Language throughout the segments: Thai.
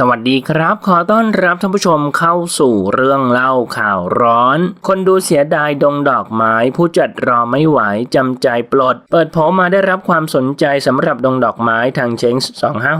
สวัสดีครับ ขอต้อนรับท่านผู้ชมเข้าสู่เรื่องเล่าข่าวร้อน คนดูเสียดายดงดอกไม้ ผู้จัดรอไม่ไหวจำใจปลด เปิดโผมาได้รับความสนใจสำหรับดงดอกไม้ทางเชง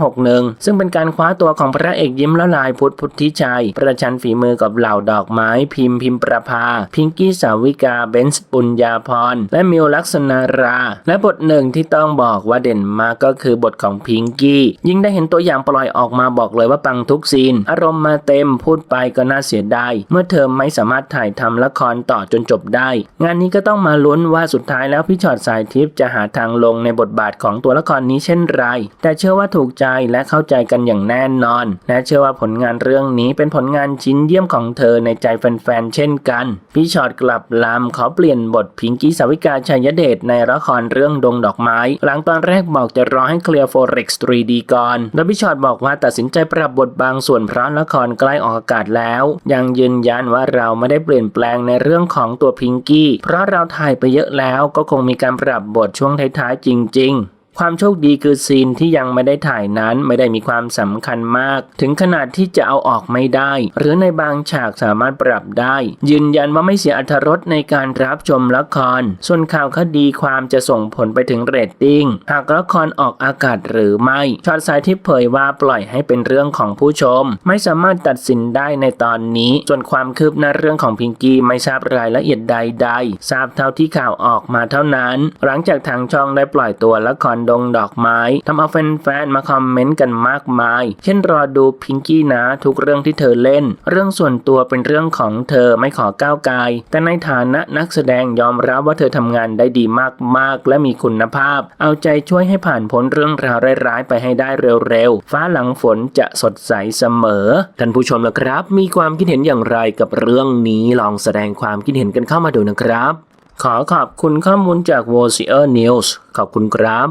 2561 ซึ่งเป็นการคว้าตัวของพระเอกยิ้มละลายพุทธพุทธิชัย ประชันฝีมือกับเหล่าดอกไม้ พิมพ์พิมพ์ประภา พิงกี้สาวิกาเบนซ์ปุญญาพรและมิวลักษณารา และบทหนึ่งที่ต้องบอกว่าเด่นมากก็คือบทของพิงกี้ยิ่งได้เห็นตัวอย่างปล่อยออกมาบอกเลยว่าปังทุกซีน อารมณ์มาเต็มพูดไปก็น่าเสียดาย เมื่อเธอไม่สามารถถ่ายทำละครต่อจนจบได้ งานนี้ก็ต้องมาลุ้นว่าสุดท้ายแล้วพี่ชอดสายทิพย์จะหาทางลงในบทบาทของตัวละครนี้เช่นไร แต่เชื่อว่าถูกใจและเข้าใจกันอย่างแน่นอน และเชื่อว่าผลงานเรื่องนี้เป็นผลงานชิ้นเยี่ยมของเธอในใจแฟนๆเช่นกัน พี่ชอดกลับลำขอเปลี่ยนบทพิงกี้สาวิกาชัยเดชในละครเรื่องดงดอกไม้ หลังตอนแรกบอกจะรอให้เคลียร์ Forex 3D ก่อน แล้วพี่ชอดบอกว่าตัดสินใจปรับบทบางส่วนเพราะละครใกล้ออกอากาศแล้ว ยังยืนยันว่าเราไม่ได้เปลี่ยนแปลงในเรื่องของตัวพิงกี้ เพราะเราถ่ายไปเยอะแล้วก็คงมีการปรับบทช่วงท้ายๆจริง ๆ ความโชคดีคือซีนที่ยังไม่ได้ถ่ายนั้นไม่ได้มีความสำคัญมาก ถึงขนาดที่จะเอาออกไม่ได้ หรือในบางฉากสามารถปรับได้ ยืนยันว่าไม่เสียอรรถรสในการรับชมละคร ส่วนข่าวคดีความจะส่งผลไปถึงเรตติ้งหากละครออกอากาศหรือไม่ชอตสายที่เผยว่าปล่อยให้เป็นเรื่องของผู้ชม ไม่สามารถตัดสินได้ในตอนนี้ ส่วนความคืบหน้าเรื่องของพิงกี้ไม่ทราบรายละเอียดใด ๆ ทราบเท่าที่ข่าวออกมาเท่านั้น หลังจากทางช่องได้ปล่อยตัวละครดงดอกไม้ทำเอาแฟนๆมาคอมเมนต์กันมากมาย เช่นรอดูพิงกี้นะทุกเรื่องที่เธอเล่น เรื่องส่วนตัวเป็นเรื่องของเธอไม่ขอก้าวไกลแต่ในฐานะนักแสดงยอมรับว่าเธอทำงานได้ดีมากๆ และมีคุณภาพ เอาใจช่วยให้ผ่านพ้นเรื่องราวร้ายๆไปให้ได้เร็วๆ ฟ้าหลังฝนจะสดใสเสมอ ท่านผู้ชมละครับ มีความคิดเห็นอย่างไรกับเรื่องนี้ลองแสดงความคิดเห็นกันเข้ามาดูนะครับ ขอขอบคุณข้อมูลจาก w o c i e r News ขอบคุณครับ